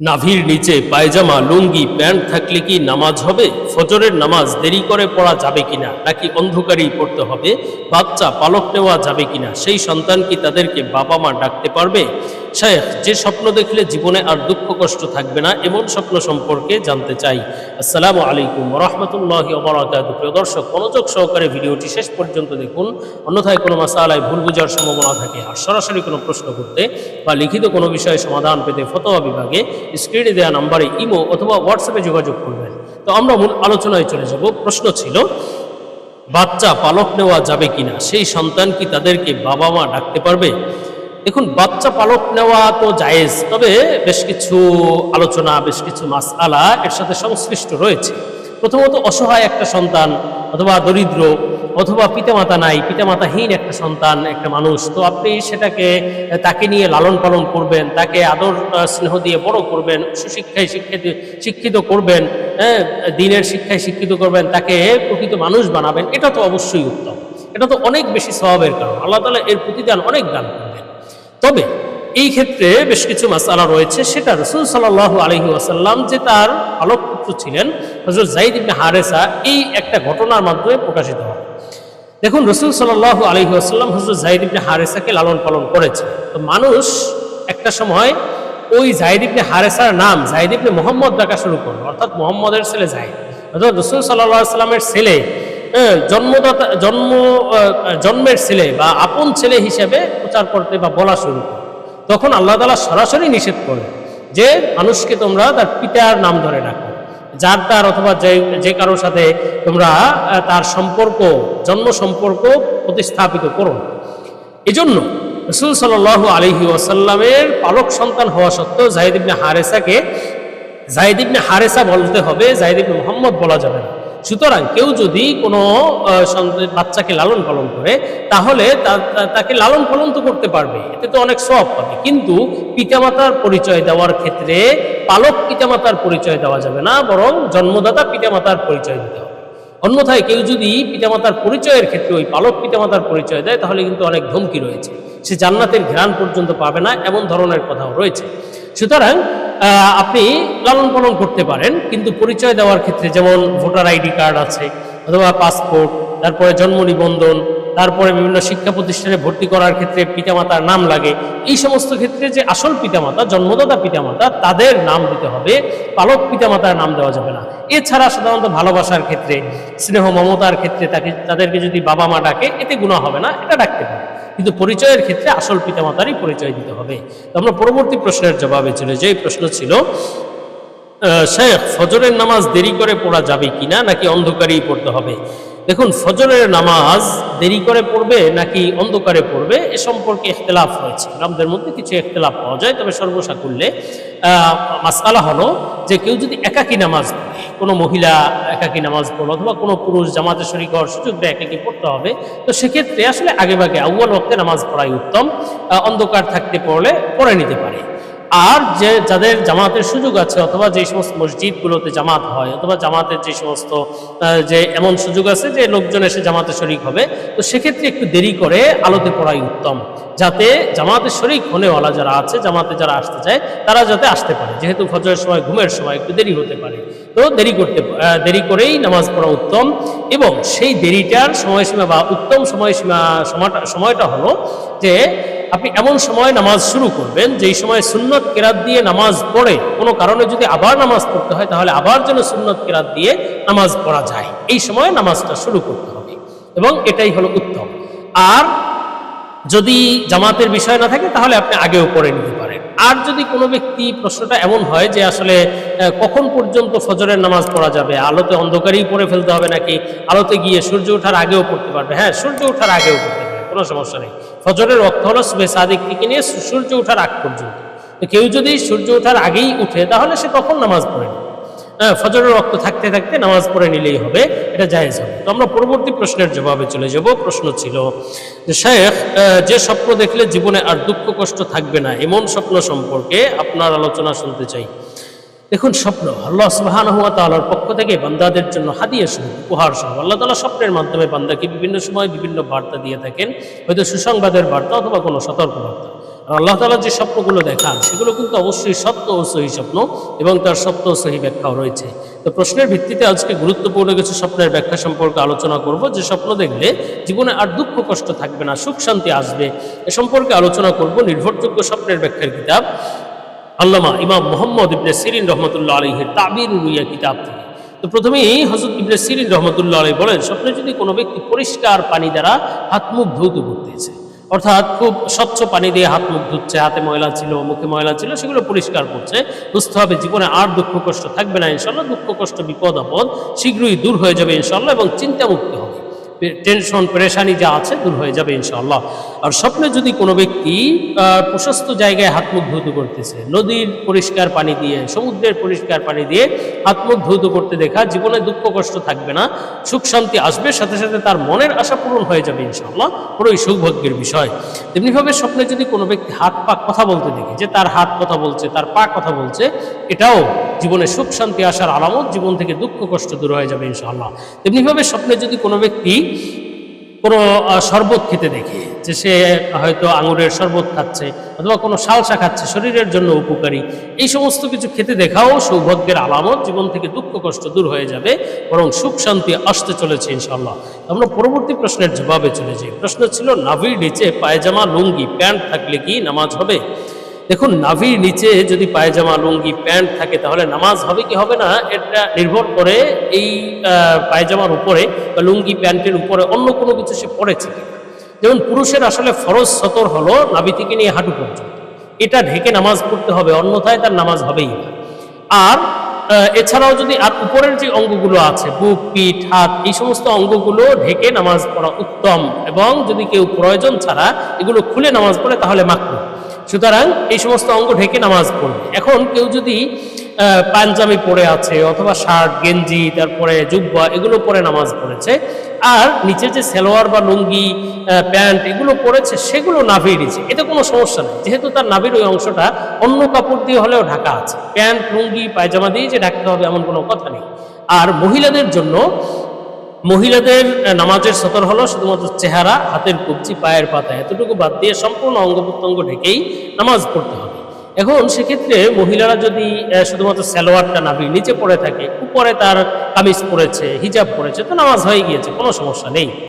নাভির নিচে পায়জামা, লুঙ্গি, প্যান্ট থাকলে কি নামাজ হবে? ফজরের নামাজ দেরি করে পড়া যাবে কিনা? নাকি অন্ধকারেই পড়তে হবে? বাচ্চা পালক নেওয়া যাবে কিনা? সেই সন্তান কি তাদেরকে বাবা মা ডাকতে পারবে? শেখ, যে স্বপ্ন দেখলে জীবনে আর দুঃখ কষ্ট থাকবে না, এমন স্বপ্ন সম্পর্কে জানতে চাই। আসসালামু আলাইকুম রহমতুল্লাহ প্রিয় দর্শক, মনোযোগ সহকারে ভিডিওটি শেষ পর্যন্ত দেখুন। অন্যথায় কোনো মাসালায় ভুল বোঝার সম্ভাবনা থাকে আর সরাসরি কোনো প্রশ্ন করতে বা লিখিত কোনো বিষয়ে সমাধান পেতে ফতোয়া বিভাগে স্ক্রিনে দেওয়া নাম্বারে ইমো অথবা হোয়াটসঅ্যাপে যোগাযোগ করবেন। তো আমরা মূল আলোচনায় চলে যাব। প্রশ্ন ছিল, বাচ্চা পালক নেওয়া যাবে কিনা? সেই সন্তান কি তাদেরকে বাবা মা ডাকতে পারবে? দেখুন, বাচ্চা পালক নেওয়া তো জায়েজ, তবে বেশ কিছু আলোচনা, বেশ কিছু মাসআলা এর সাথে সংশ্লিষ্ট রয়েছে। প্রথমত, অসহায় একটা সন্তান, অথবা দরিদ্র, অথবা পিতামাতা নাই, পিতামাতাহীন একটা সন্তান, একটা মানুষ, তো আপনি সেটাকে, তাকে নিয়ে লালন পালন করবেন, তাকে আদর স্নেহ দিয়ে বড় করবেন, সুশিক্ষায় শিক্ষিত শিক্ষিত করবেন হ্যাঁ দিনের শিক্ষায় শিক্ষিত করবেন, তাকে প্রকৃত মানুষ বানাবেন, এটা তো অবশ্যই উত্তম। এটা তো অনেক বেশি স্বভাবের কারণ। আল্লাহ তালা এর প্রতিদান অনেক দান করবেন। তবে এই ক্ষেত্রে বেশ কিছু মাসালা রয়েছে। সেটা রসুল সাল্লাহ আলহি আসাল্লাম যে তার আলোক পুত্র ছিলেন হজরত জাইদ ইবনে হারেসা, এই একটা ঘটনার মাধ্যমে প্রকাশিত হয়। দেখুন, রসুল সাল্লাহ আলহি আসাল্লাম হজরত জাইদ ইবনে হারেসাকে লালন পালন করেছে তো মানুষ একটা সময় ওই জাইদ ইবনে হারেসার নাম জাইদ ইবনে মোহাম্মদ ডাকা শুরু করল। অর্থাৎ মোহাম্মদের ছেলে জাইদ অর্থাৎ রসুল সাল্লাহ সাল্লামের ছেলে জন্মদাতা, জন্ম জন্মের ছেলে বা আপন ছেলে হিসেবে প্রচার করতে বা বলা শুরু করে। তখন আল্লাহ তালা সরাসরি নিষেধ করে যে মানুষকে তোমরা তার পিতার নাম ধরে রাখো যার তার অথবা যে যে কারোর সাথে তোমরা তার সম্পর্ক, জন্ম সম্পর্ক প্রতিস্থাপিত করো। এজন্য রসুল সাল আলহি ওয়াসাল্লামের পালক সন্তান হওয়া সত্ত্বেও জাহিদ ইবনে হারেসাকে জাহিদ ইবনে হারেসা বলতে হবে জাহিদ ইবনে মোহাম্মদ বলা যাবে না। সুতরাং কেউ যদি কোনো বাচ্চাকে লালন পালন করে, তাহলে তাকে লালন পালন তো করতে পারবে। এতে তো অনেক সব পাবে। কিন্তু পিতামাতার পরিচয় দেওয়ার ক্ষেত্রে পালক পিতামাতার পরিচয় দেওয়া যাবে না, বরং জন্মদাতা পিতামাতার পরিচয় দিতে হবে। অন্যথায় কেউ যদি পিতামাতার পরিচয়ের ক্ষেত্রে ওই পালক পিতামাতার পরিচয় দেয়, তাহলে কিন্তু অনেক ধমকি রয়েছে। সে জান্নাতের ঘ্রাণ পর্যন্ত পাবে না, এমন ধরনের কথাও রয়েছে। সুতরাং আপনি লালন পালন করতে পারেন, কিন্তু পরিচয় দেওয়ার ক্ষেত্রে যেমন ভোটার আইডি কার্ড আছে, অথবা পাসপোর্ট, তারপরে জন্ম নিবন্ধন, তারপরে বিভিন্ন শিক্ষা প্রতিষ্ঠানে ভর্তি করার ক্ষেত্রে পিতামাতার নাম লাগে। এই সমস্ত ক্ষেত্রে যে আসল পিতামাতা, জন্মদাতা পিতামাতা, তাদের নাম দিতে হবে, পালক পিতামাতার নাম দেওয়া যাবে না। এছাড়া সাধারণত ভালোবাসার ক্ষেত্রে, স্নেহ মমতার ক্ষেত্রে তাকে, তাদেরকে যদি বাবা মা ডাকে, এতে গুণা হবে না, এটা ডাকতে পারে। কিন্তু পরিচয়ের ক্ষেত্রে আসল পিতামাতারই পরিচয় দিতে হবে। আমরা পরবর্তী প্রশ্নের জবাবে ছিল যাই। প্রশ্ন ছিল শেখ, ফজরের নামাজ দেরি করে পড়া যাবে কিনা নাকি অন্ধকারেই পড়তে হবে? দেখুন, ফজরের নামাজ দেরি করে পড়বে নাকি অন্ধকারে পড়বে, এ সম্পর্কে ইখতলাফ হয়েছে আমাদের মধ্যে কিছু ইখতলাফ পাওয়া যায়, তবে সর্বসাকুল্যে মাসালা হলো যে কেউ যদি একাকী নামাজ কোনো মহিলা একাকি নামাজ পড়ল অথবা কোনো পুরুষ জামাতে শরিক হওয়ার সুযোগ দেয় একাকী পড়তে হবে, তো সেক্ষেত্রে আসলে আগেভাগে আউ্বাল রক্তে নামাজ পড়াই উত্তম। অন্ধকার থাকতে পড়লে পড়ে নিতে পারে। আর যে যাদের জামাতের সুযোগ আছে, অথবা যে সমস্ত মসজিদগুলোতে জামাত হয়, অথবা জামাতের যে সমস্ত যে এমন সুযোগ আছে যে লোকজন এসে জামাতে শরিক হবে, তো সেক্ষেত্রে একটু দেরি করে আলোতে পড়াই উত্তম। যাতে জামাতের শরিক হনেওয়ালা যারা আছে, জামাতে যারা আসতে চায়, তারা যাতে আসতে পারে। যেহেতু ফজরের সময়, ঘুমের সময় একটু দেরি হতে পারে, তো দেরি করতে দেরি করেই নামাজ পড়া উত্তম। এবং সেই দেরিটার সময়সীমা বা উত্তম সময়সীমা, সময়টা সময়টা হলো যে আপনি এমন সময় নামাজ শুরু করবেন, যেই সময় সুন্নত কেরাত দিয়ে নামাজ পড়ে, কোনো কারণে যদি আবার নামাজ পড়তে হয়, তাহলে আবার যেন সুন্নত কেরাত দিয়ে নামাজ পড়া যায়। এই সময় নামাজটা শুরু করতে হবে। এবং এটাই হলো উত্তম। আর যদি জামাতের বিষয় না থাকে, তাহলে আপনি আগেও পড়ে নিতে পারেন। আর যদি কোনো ব্যক্তি প্রশ্নটা এমন হয় যে আসলে কখন পর্যন্ত ফজরের নামাজ পড়া যাবে? আলোতে অন্ধকারেই পড়ে ফেলতে হবে নাকি? আলোতে গিয়ে সূর্য ওঠার আগেও পড়তে পারবে। হ্যাঁ সূর্য ওঠার আগেও পড়তে কোনো সমস্যা নেই। ফজরের অর্থ হলো সাদিক থেকে নিয়ে সূর্য ওঠার আগ পর্যন্ত। কেউ যদি সূর্য ওঠার আগেই উঠে, তাহলে সে তখন নামাজ পড়ে হ্যাঁ ফজরের রক্ত থাকতে থাকতে নামাজ পড়ে নিলেই হবে, এটা জায়েজ হবে। তো আমরা পরবর্তী প্রশ্নের জবাবে চলে যাব। প্রশ্ন ছিল শেখ যে স্বপ্ন দেখলে জীবনে আর দুঃখ কষ্ট থাকবে না, এমন স্বপ্ন সম্পর্কে আপনার আলোচনা শুনতে চাই। দেখুন, স্বপ্ন আল্লাহ সুবাহান হুয়া তাআলার পক্ষ থেকে বান্দাদের জন্য হাদিয়া স্বরূপ, উপহার স্বরূপ। আল্লাহ তালা স্বপ্নের মাধ্যমে বান্দাকে বিভিন্ন সময় বিভিন্ন বার্তা দিয়ে থাকেন। হয়তো সুসংবাদের বার্তা অথবা কোনো সতর্ক বার্তা আর আল্লাহ তালা যে স্বপ্নগুলো দেখান, সেগুলো কিন্তু অবশ্যই সত্য ও সহি স্বপ্ন এবং তার সত্য ও সহি ব্যাখ্যাও রয়েছে। তো প্রশ্নের ভিত্তিতে আজকে গুরুত্বপূর্ণ কিছু স্বপ্নের ব্যাখ্যা সম্পর্কে আলোচনা করব। যে স্বপ্ন দেখলে জীবনে আর দুঃখ কষ্ট থাকবে না, সুখ শান্তি আসবে, এ সম্পর্কে আলোচনা করব নির্ভরযোগ্য স্বপ্নের ব্যাখ্যার কিতাব। আল্লামা ইমাম মোহাম্মদ ইবনে সিরিন রহমতুল্লাহ আলহের তাবির রুইয়া কিতাব থেকে। তো প্রথমেই হজরত ইবনে সিরিন রহমতুল্লাহ আলী বলেন, স্বপ্নে যদি কোনো ব্যক্তি পরিষ্কার পানি দ্বারা হাত মুখ ধৌত করতেছে অর্থাৎ খুব স্বচ্ছ পানি দিয়ে হাত মুখ ধুচ্ছে, হাতে ময়লা ছিল, মুখে ময়লা ছিল, সেগুলো পরিষ্কার করছে, বুঝতে হবে জীবনে আর দুঃখ কষ্ট থাকবে না ইনশাল্লাহ দুঃখ কষ্ট, বিপদ আপদ শীঘ্রই দূর হয়ে যাবে ইনশাল্লাহ এবং চিন্তামুক্ত হবে। টেনশন পেরেশানি যা আছে দূর হয়ে যাবে ইনশাআল্লাহ। আর স্বপ্নে যদি কোনো ব্যক্তি প্রশস্ত জায়গায় হাত মুখ ধৌত করতেছে, নদীর পরিষ্কার পানি দিয়ে, সমুদ্রের পরিষ্কার পানি দিয়ে হাত মুখ ধৌত করতে দেখা, জীবনে দুঃখ, কষ্ট থাকবে না, সুখ, শান্তি আসবে, সাথে সাথে তার মনের আশা পূরণ হয়ে যাবে ইনশাআল্লাহ। পুরোই সৌভাগ্যের বিষয়। তেমনিভাবে স্বপ্নে যদি কোনো ব্যক্তি হাত পা কথা বলতে দেখে, যে তার হাত কথা বলছে, তার পা কথা বলছে, এটাও জীবনে সুখ, শান্তি আসার আলামত, জীবন থেকে দুঃখ, কষ্ট দূর হয়ে যাবে ইনশাআল্লাহ। তেমনিভাবে স্বপ্নে যদি কোনো ব্যক্তি কোনো শরবত খেতে দেখে যে সে হয়তো আঙুরের শরবত খাচ্ছে অথবা কোনো সালসা খাচ্ছে, শরীরের জন্য উপকারী, এই সমস্ত কিছু খেতে দেখাও সৌভাগ্যের আলামত, জীবন থেকে দুঃখ, কষ্ট দূর হয়ে যাবে, বরং সুখ, শান্তি আসতে চলেছে ইনশাল্লাহ আমরা পরবর্তী প্রশ্নের জবাবে চলে যাই। প্রশ্ন ছিল, নাভির নিচে পায়জামা, লুঙ্গি, প্যান্ট থাকলে কি নামাজ হবে? দেখুন, নাভির নিচে যদি পায়জামা, লুঙ্গি, প্যান্ট থাকে, তাহলে নামাজ হবে কি হবে না? এটা নির্ভর করে এই পায়জামার উপরে বা লুঙ্গি, প্যান্টের উপরে অন্য কোনো কিছু সে পড়েছে যেমন পুরুষের আসলে ফরজ সতর হলো নাভি থেকে নিয়ে হাঁটু পর্যন্ত। এটা ঢেকে নামাজ পড়তে হবে, অন্যথায় তার নামাজ হবেই না। আর এছাড়াও যদি আর উপরের যে অঙ্গগুলো আছে, বুক, পিঠ, হাত, এই সমস্ত অঙ্গগুলো ঢেকে নামাজ পড়া উত্তম। এবং যদি কেউ প্রয়োজন ছাড়া এগুলো খুলে নামাজ পড়ে, তাহলে মাকরু সুতরাং এই সমস্ত অঙ্গ ঢেকে নামাজ পড়বে। এখন কেউ যদি পাঞ্জাবি পরে আছে অথবা শার্ট, গেঞ্জি, তারপরে জুব্বা এগুলো পরে নামাজ পড়েছে আর নিচে যে সেলোয়ার বা লুঙ্গি প্যান্ট এগুলো পরেছে, সেগুলো নাভির নিচে। এতে কোনো সমস্যা নেই। যেহেতু তার নাভির ওই অংশটা অন্য কাপড় দিয়ে হলেও ঢাকা আছে। প্যান্ট, লুঙ্গি, পায়জামা দিয়ে যে ঢাকতে হবে এমন কোনো কথা নেই। আর মহিলাদের জন্য মহিলাদের নামাজের সতর হলো শুধুমাত্র চেহারা, হাতের কবচি পায়ের পাতা, এতটুকু বাদ দিয়ে সম্পূর্ণ অঙ্গ প্রত্যঙ্গ ঢেকেই নামাজ পড়তে হবে। এখন সেক্ষেত্রে মহিলারা যদি শুধুমাত্র সালোয়ারটা নাবি নিচে পড়ে থাকে, উপরে তার কামিজ পড়েছে হিজাব পড়েছে তো নামাজ হয়ে গিয়েছে, কোনো সমস্যা নেই।